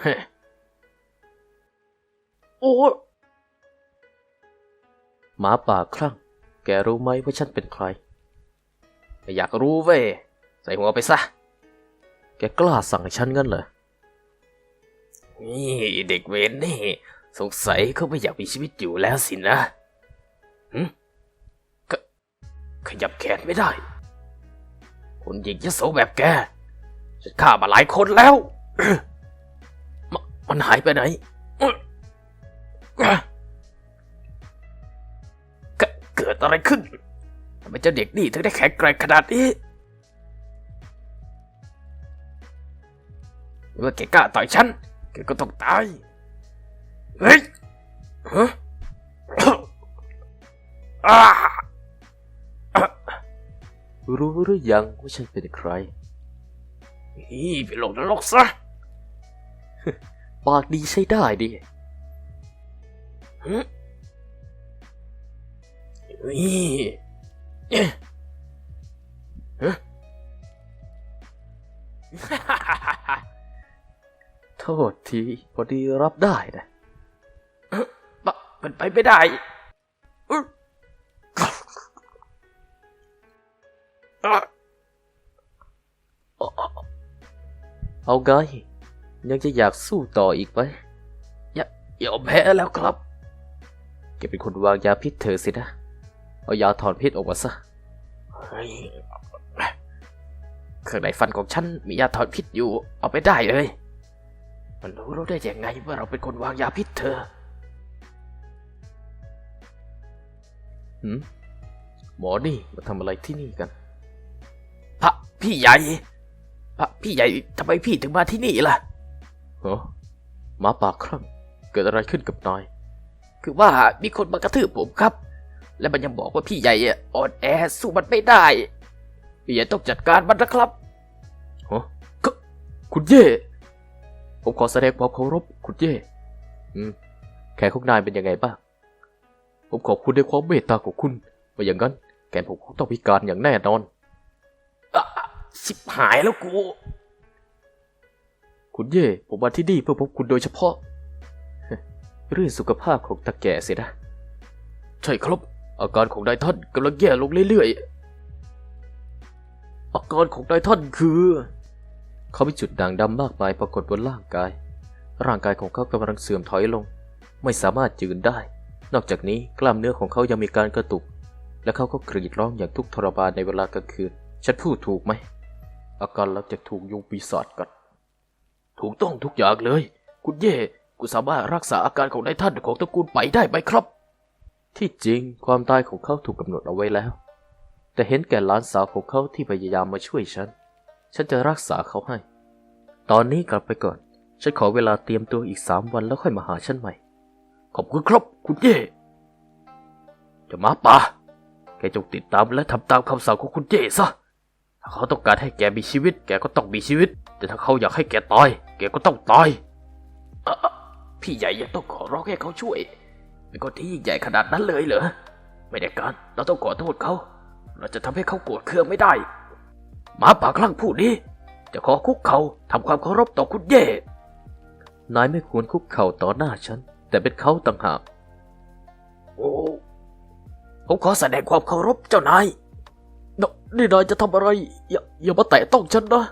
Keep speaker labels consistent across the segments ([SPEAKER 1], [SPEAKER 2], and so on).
[SPEAKER 1] เฮ้โอ้หมาป่าคลั่ง แกรู้ไหมว่าฉันเป็นใคร ไม่อยากรู้เว้ย ใส่หัวไปซะ แกกล้าสั่งฉันงั้นเหรอ นี่เด็กเวนนี่ สงสัยเขาไม่อยากมีชีวิตอยู่แล้วสินะหึขขยับแขนไม่ได้ คนหญิงยโสแบบแกฉันฆ่ามาหลายคนแล้ว มมันหายไปไหนเกเกิดอะไรขึ้นทำไมเจ้าเด็กนี่ถึงได้แข็งแกร่งขนาดนี้เมื่อแกกล้าต่อยฉันแกก็ต้องตาย เฮ้ยฮะอ้ารู้หรือยังว่าฉันเป็นใครนี่ไปลงนรกซะ ปากดีใช้ได้ดิฮึนี่เอ๊ะฮะโทษทีพอดีรับได้นะปะเป็นไปไม่ได้เอาไง ยังจะอยากสู้ต่ออีกไหมอย่าอย่าแพ้แล้วครับ แกเป็นคนวางยาพิษเธอสินะ เอายาถอนพิษออกมาซะเฮ้ยเครื่องในฟันของฉันมียาถอนพิษอยู่ เอาไปได้เลย มันรู้เราได้ยังไงว่าเราเป็นคนวางยาพิษเธอหืมหมอนี่มาทำอะไรที่นี่กัน พระพี่ใหญ่ พระพี่ใหญ่ทำไมพี่ถึงมาที่นี่ล่ะ เหรอหมาป่าครั่งเกิดอะไรขึ้นกับนาย คือว่ามีคนมากระทืบผมครับ และมันยังบอกว่าพี่ใหญ่อะอ่อนแอสู้มันไม่ได้พี่ใหญ่ต้องจัดการมันนะครับฮะก็คุณเย่ ผมขอแสดงความเคารพคุณเย่ อืม แขนของนายเป็นยังไงบ้าง ผมขอบคุณในความเมตตาของคุณไม่อย่างนั้น แขนผมคงต้องพิการอย่างแน่นอนอะสิบหายแล้วกู คุณเย่ผมมาที่นี่เพื่อพบคุณโดยเฉพาะ เรื่องสุขภาพของตาแก่สินะ ใช่ครับ อาการของนายท่านกำลังแย่ลงเรื่อยๆ อาการของนายท่านคือ เขามีจุดด่างดำมากมายปรากฏบนร่างกาย ร่างกายของเขากำลังเสื่อมถอยลง ไม่สามารถยืนได้ นอกจากนี้กล้ามเนื้อของเขายังมีการกระตุก และเขาก็กรีดร้องอย่างทุกข์ทรมานในเวลากลางคืน ฉันพูดถูกไหม อาการหลังจากถูกยุงปีศาจกัด ถูกต้องทุกอย่างเลย คุณเย่คุณสามารถรักษาอาการของนายท่านของตระกูลไปได้ไหมครับ ที่จริงความตายของเขาถูกกำหนดเอาไว้แล้ว แต่เห็นแก่หลานสาวของเขาที่พยายามมาช่วยฉัน ฉันจะรักษาเขาให้ ตอนนี้กลับไปก่อน ฉันขอเวลาเตรียมตัวอีกสามวันแล้วค่อยมาหาฉันใหม่ ขอบคุณครับคุณเย่จะมาป่าแกจงติดตามและทำตามคำสั่งของคุณเย่ซะ ถ้าเขาต้องการให้แกมีชีวิต แกก็ต้องมีชีวิต แต่ถ้าเขาอยากให้แกตาย แกก็ต้องตายอะอะพี่ใหญ่ยังต้องขอร้องให้เขาช่วยเป็นคนที่ยิ่งใหญ่ขนาดนั้นเลยเหรอ ไม่ได้การ เราต้องขอโทษเขา เราจะทำให้เขาโกรธเคืองไม่ได้ หมาป่าคลั่งผู้นี้ จะขอคุกเขาทำความเคารพต่อคุณเย่ นายไม่ควรคุกเข่าต่อหน้าฉัน แต่เป็นเขาต่างหาก โอ้ ผมขอแสดงความเคารพเจ้านายนนี่นายจะทำอะไร อย่าอย่ามาแตะต้องฉันนะ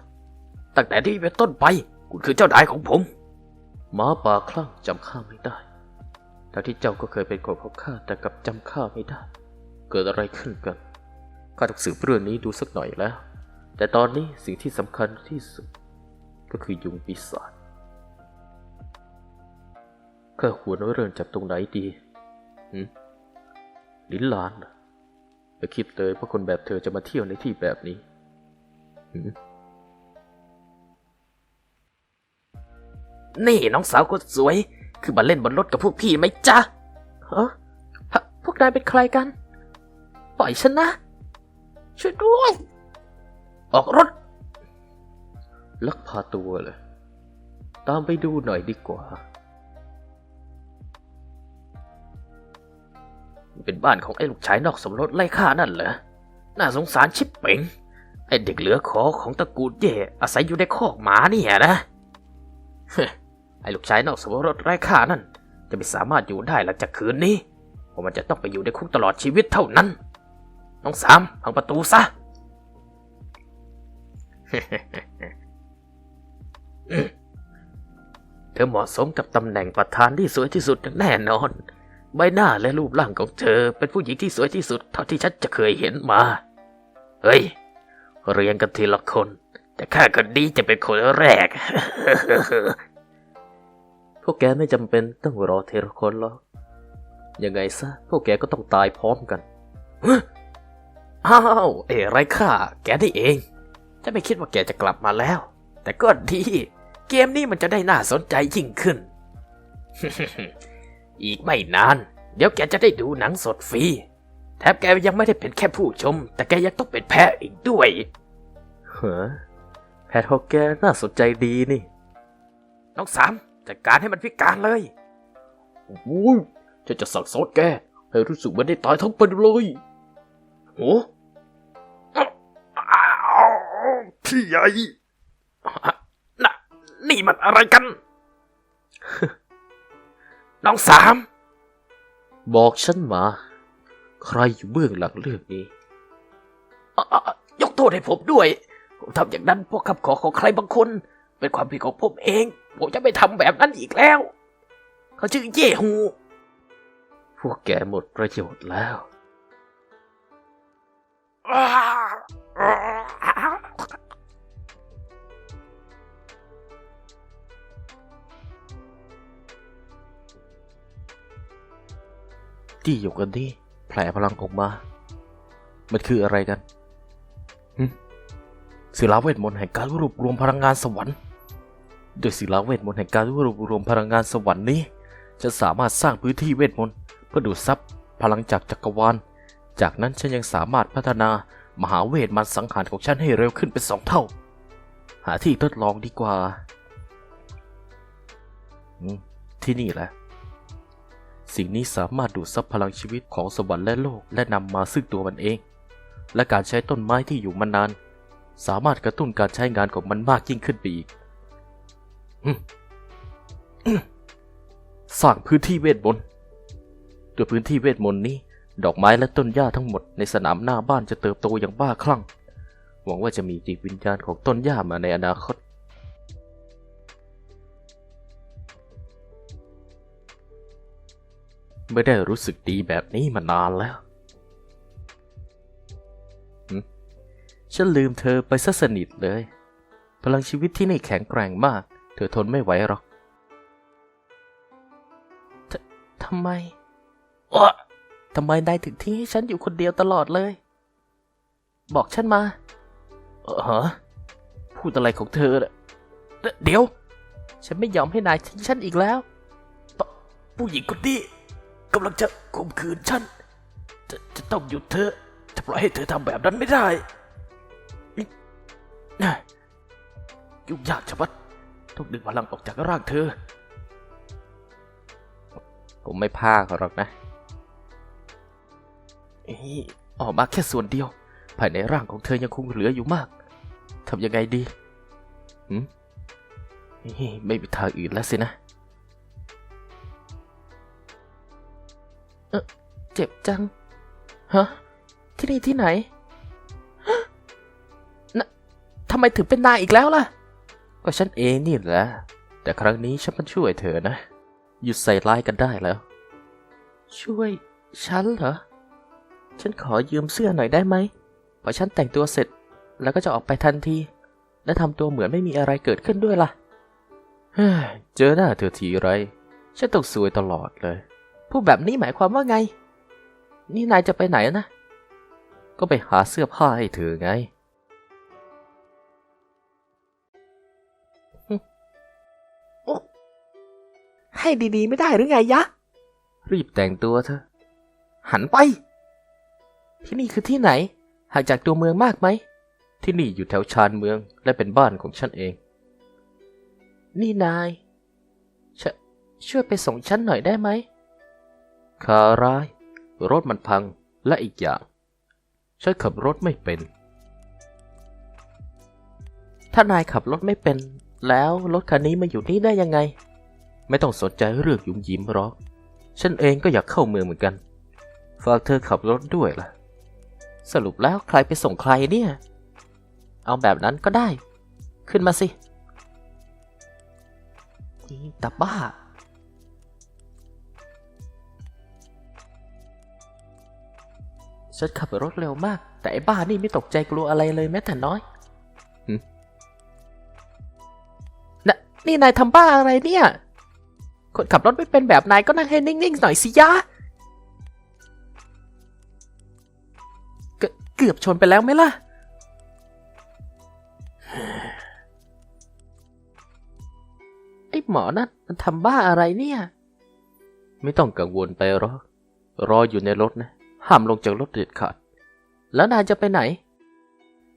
[SPEAKER 1] ตั้งแต่นี้เป็นต้นไป คุณคือเจ้านายของผมหมาป่าคลั่งจำข้าไม่ได้ทั้งที่เจ้าก็เคยเป็นคนของข้าแต่กลับจำข้าไม่ได้ เกิดอะไรขึ้นกันข้าต้องสืบเรื่องนี้ดูสักหน่อยแล้ว แต่ตอนนี้สิ่งที่สำคัญที่สุด ก็คือยุงปีศาจข้าควรเริ่มจากตรงไหนดีหืมลิ้นล้านเหรอไม่คิดเลยว่าคนแบบเธอจะมาเที่ยวในที่แบบนี้หืม นี่น้องสาวคนสวย คือมาเล่นบนรถกับพวกพี่ไหมจ๊ะฮะพวพวกนายเป็นใครกัน ปล่อยฉันนะ ช่วยด้วย ออกรถ ลักพาตัวเลย ตามไปดูหน่อยดีกว่า เป็นบ้านของไอ้ลูกชายนอกสมรสไล่ฆ่านั่นเหรอ น่าสงสารชิบเป่งไอ้เด็กเหลือขอของตระกูลเย่อาศัยอยู่ในคอกหมาเนี่ยนะ ไอ้ลูกชายนอกสมรสไร้ค่านั่น จะไม่สามารถอยู่ได้หลังจากคืนนี้เพราะมันจะต้องไปอยู่ในคุกตลอดชีวิตเท่านั้น น้องสามพังประตูซะเธอเหมาะสมกับตำแหน่งประธานที่สวยที่สุดแน่นอน ใบหน้าและรูปร่างของเธอเป็นผู้หญิงที่สวยที่สุดเท่าที่ฉันจะเคยเห็นมา เฮ้ย เรียงกันทีละคน แต่ข้าก็ดีจะเป็นคนแรก วกแกไม่จำเป็นต้องรอเทละคนหรอก ยังไงซะ พวกแกก็ต้องตายพร้อมกันฮะอ้าวเอ๋ไรค่าแกนี่เอง จะไม่คิดว่าแกจะกลับมาแล้ว แต่ก็ดี เกมนี้มันจะได้น่าสนใจยิ่งขึ้น อีกไม่นาน เดี๋ยวแกจะได้ดูหนังสดฟรี แถมแกยังไม่ได้เป็นแค่ผู้ชม แต่แกยังต้องเป็นแพ้อีกด้วยเฮ้อแพทของแกน่าสนใจดีนี่ น้องสาม จัดการให้มันพิการเลยโอ้ยจะจะสั่งสอนแก ให้รู้สึกเหมันได้ตายทั้งเป็นเลยโอ้พี่ใหญ่น่ะนี่มันอะไรกัน น้องสาม บอกฉันมา ใครอยู่เบื้องหลังเรื่องนี้อะอะอะยกโทษให้ผมด้วย ผมทำอย่างนั้นเพราะคำขอของใครบางคน เป็นความผิดของผมเอง ผมจะไม่ทำแบบนั้นอีกแล้ว เขาชื่อเย่ฮู พวกแกหมดประโยชน์แล้ว ที่อยู่กันนี่แผลพลังออกมา มันคืออะไรกันหึศิลาเวทมนต์แห่งการรวบรวมพลังงานสวรรค์ โดยศิลาเวทมนต์แห่งการรวบรวมพลังงานสวรรค์นี้ จะสามารถสร้างพื้นที่เวทมนต์เพื่อดูดซับพลังจากจักรวาล จากนั้นฉันยังสามารถพัฒนามหาเวทมันสังหารของฉันให้เร็วขึ้นเป็นสองเท่า หาที่ทดลองดีกว่า ที่นี่แหละ สิ่งนี้สามารถดูดซับพลังชีวิตของสวรรค์และโลกและนำมาซึ่งตัวมันเอง และการใช้ต้นไม้ที่อยู่มานาน สามารถกระตุ้นการใช้งานของมันมากยิ่งขึ้นไปอีก สร้างพื้นที่เวทมนต์ด้วยพื้นที่เวทมนต์นี้ ดอกไม้และต้นหญ้าทั้งหมดในสนามหน้าบ้านจะเติบโตอย่างบ้าคลั่ง หวังว่าจะมีจิตวิญญาณของต้นหญ้ามาในอนาคต ไม่ได้รู้สึกดีแบบนี้มานานแล้ว ฉันลืมเธอไปซะสนิทเลย พลังชีวิตที่นี่แข็งแกร่งมาก เธอทนไม่ไหวหรอกททำไมอ๊ะทำไมนายถึงทิ้งให้ฉันอยู่คนเดียวตลอดเลย บอกฉันมา เออฮะพูดอะไรของเธอน่ะเดเดี๋ยว ฉันไม่ยอมให้นายทิ้งฉันอีกแล้วปผู้หญิงคนนี้กำลังจะข่มขืนฉัน จะจะต้องหยุดเธอ จะปล่อยให้เธอทำแบบนั้นไม่ได้อิ๊ะน่ะยุ่งยากชะมัด ต้องดึงพลังออกจากร่างเธอ ผมไม่พาเขาหรอกนะเอ้ยออกมาแค่ส่วนเดียว ภายในร่างของเธอยังคงเหลืออยู่มากทำยังไงดีหืมเอ้ยไม่มีทางอื่นแล้วสินะเจ็บจัง ฮะ ที่นี่ที่ไหนฮะนะทำไมถึงเป็นนายอีกแล้วล่ะ ก็ฉันเองนี่แหละ แต่ครั้งนี้ฉันมาช่วยเธอนะ หยุดใส่ร้ายกันได้แล้ว ช่วย ฉันเหรอ ฉันขอยืมเสื้อหน่อยได้ไหมพอฉันแต่งตัวเสร็จ แล้วก็จะออกไปทันที และทำตัวเหมือนไม่มีอะไรเกิดขึ้นด้วยล่ะเฮ้เจอหน้าเธอทีไร ฉันต้องซวยตลอดเลย พูดแบบนี้หมายความว่าไง นี่นายจะไปไหนนะ ก็ไปหาเสื้อผ้าให้เธอไง ให้ดีๆ ไม่ได้หรือไงยะ รีบแต่งตัวเถอะ หันไป ที่นี่คือที่ไหนห่างจากตัวเมืองมากไหม ที่นี่อยู่แถวชานเมืองและเป็นบ้านของฉันเอง นี่นายชช่วยไปส่งฉันหน่อยได้ไหมขาร้าย รถมันพังและอีกอย่าง ฉันขับรถไม่เป็น ถ้านายขับรถไม่เป็น แล้วรถคันนี้มาอยู่นี่ได้ยังไง ไม่ต้องสนใจเรื่องยุ่มยิ้มหรอก ฉันเองก็อยากเข้าเมืองเหมือนกัน ฝากเธอขับรถด้วยล่ะ สรุปแล้วใครไปส่งใครเนี่ย เอาแบบนั้นก็ได้ ขึ้นมาสิตาบ้า ฉันขับรถเร็วมาก แต่ไอ้บ้านี่ไม่ตกใจกลัวอะไรเลยแม้แต่น้อยนะนี่นายทำบ้าอะไรเนี่ย คนขับรถไม่เป็นแบบนายก็นั่งให้นิ่งๆหน่อยสิยะเกเกือบชนไปแล้วไหมล่ะ ไอ้หมอนั่นมันทำบ้าอะไรเนี่ย ไม่ต้องกังวลไปหรอก รออยู่ในรถนะ ห้ามลงจากรถเด็ดขาด แล้วนายจะไปไหน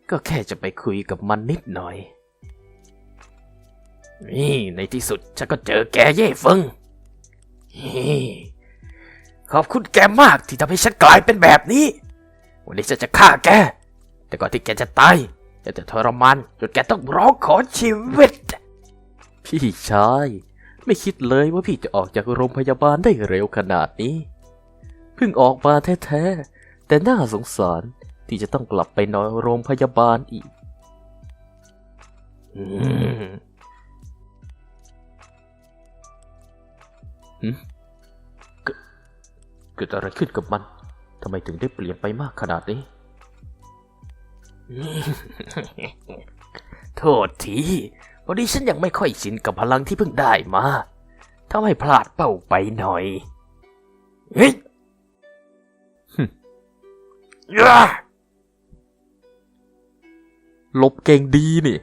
[SPEAKER 1] ก็แค่จะไปคุยกับมันนิดหน่อย นี่ในที่สุดฉันก็เจอแกเย่เฟิงนี่ขอบคุณแกมากที่ทำให้ฉันกลายเป็นแบบนี้ วันนี้ฉันจะฆ่าแก แต่ก่อนที่แกจะตายจะจะทรมานจนแกต้องร้องขอชีวิต พี่ชาย ไม่คิดเลยว่าพี่จะออกจากโรงพยาบาลได้เร็วขนาดนี้ เพิ่งออกมาแท้ๆ แต่น่าสงสารที่จะต้องกลับไปนอนโรงพยาบาลอีก อืม หืมเกิดเกิดอะไรขึ้นกับมันทำไมถึงได้เปลี่ยนไปมากขนาดนี้ โทษทีพอดีฉันยังไม่ค่อยชินกับพลังที่เพิ่งได้มาทำให้พลาดเป้าไปหน่อย เฮ้ยย่าลบเก่งดีนี่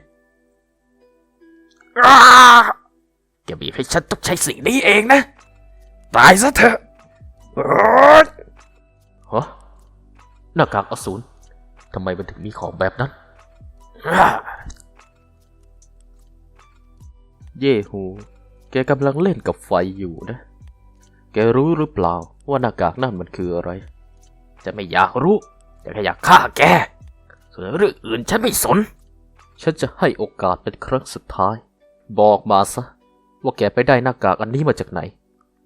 [SPEAKER 1] อ้าแกบีบให้ฉันต้องใช้สิ่งนี้เองนะ ตายซะเถอะฮะหน้ากากอสูรทำไมมันถึงมีของแบบนั้น เย่ฮูแกกำลังเล่นกับไฟอยู่นะ แกรู้หรือเปล่าว่าหน้ากากนั่นมันคืออะไร จะไม่อยากรู้ แต่แค่อยากฆ่าแก ส่วนเรื่องอื่นฉันไม่สน ฉันจะให้โอกาสเป็นครั้งสุดท้าย บอกมาซะ ว่าแกไปได้หน้ากากอันนี้มาจากไหน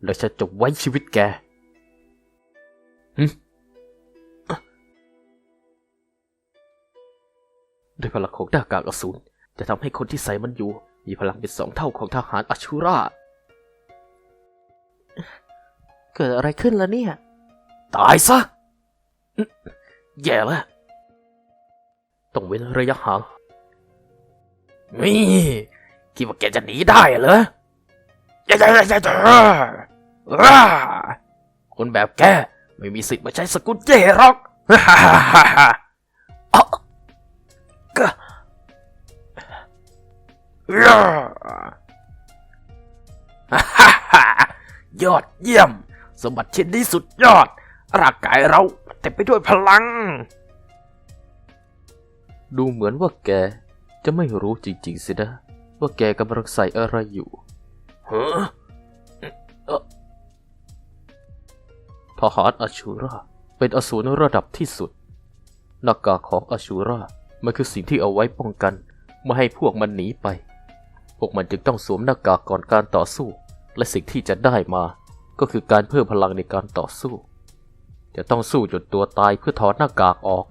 [SPEAKER 1] แล้วฉันจะไว้ชีวิตแกหึด้วยพลังของหน้ากากอสูรจะทำให้คนที่ใส่มันอยู่ มีพลังเป็นสองเท่าของทหารอัชูรา เกิดอะไรขึ้นแล้วเนี่ย ตายซะ แย่แล้วต้องเว้นระยะห่างนี่คิดว่าแกจะหนีได้เหรออย่าอย่าอย่าคนแบบแกไม่มีสิทธิ์มาใช้สกุลเจหรอกฮ่าฮ่าฮ่าฮ่าอ๊ะก็ย่าฮ่าฮ่าฮ่ายอดเยี่ยม สมบัติชิ้นนี้สุดยอด ร่างกายเราเต็มไปด้วยพลัง ดูเหมือนว่าแกจะไม่รู้จริงๆสินะ ว่าแกกำลังใส่อะไรอยู่ฮะ ทหารอาชูราเป็นอสูรระดับที่สุด หน้ากากของอาชูรามันคือสิ่งที่เอาไว้ป้องกันไม่ให้พวกมันหนีไป พวกมันจึงต้องสวมหน้ากากก่อนการต่อสู้ และสิ่งที่จะได้มา ก็คือการเพิ่มพลังในการต่อสู้ จะต้องสู้จนตัวตายเพื่อถอดหน้ากากออก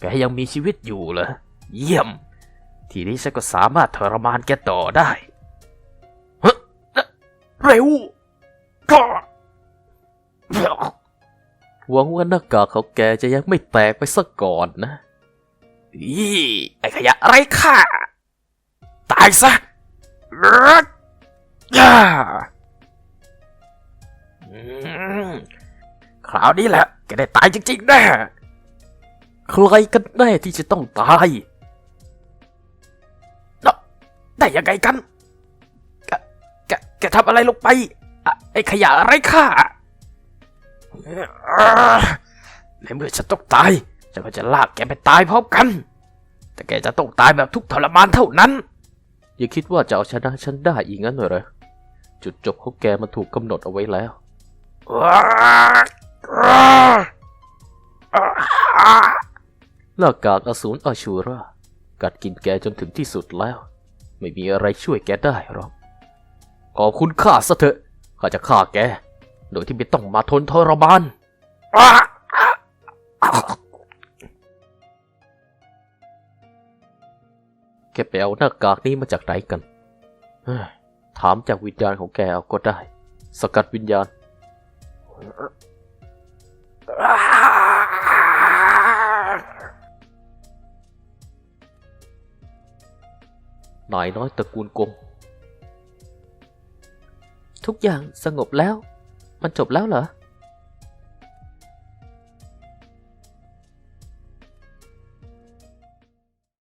[SPEAKER 1] แกยังมีชีวิตอยู่เหรอ เยี่ยม ทีนี้ฉันก็สามารถทรมานแกต่อได้ฮะเร็วก็ หวังว่าหน้ากากของแกจะยังไม่แตกไปซะก่อนนะอีไอขยะไรค่าตายซะเย่าคราวนี้แหละ แกได้ตายจริงๆแน่ใครกันแน่ที่จะต้องตายเนได้ยังไงกันแกแก แกทำอะไรลงไป ไอขยะไรค่าอ่า ในเมื่อฉันต้องตาย ฉันก็จะลากแกไปตายพร้อมกัน แต่แกจะต้องตายแบบทุกข์ทรมานเท่านั้น อย่าคิดว่าจะเอาชนะฉันได้อีกงั้นเหรอจุดจบของแกมันถูกกำหนดเอาไว้แล้ว หน้ากากอสูรอาชูรา กัดกินแกจนถึงที่สุดแล้ว ไม่มีอะไรช่วยแกได้หรอก ขอบคุณข้าซะเถอะ ข้าจะฆ่าแก โดยที่ไม่ต้องมาทนทรมานแกไปเอาหน้ากากนี้มาจากไหนกัน ถามจากวิญญาณของแกเอาก็ได้ สกัดวิญญาณ นายน้อยตระกูลกง ทุกอย่างสงบแล้ว มันจบแล้วเหรอ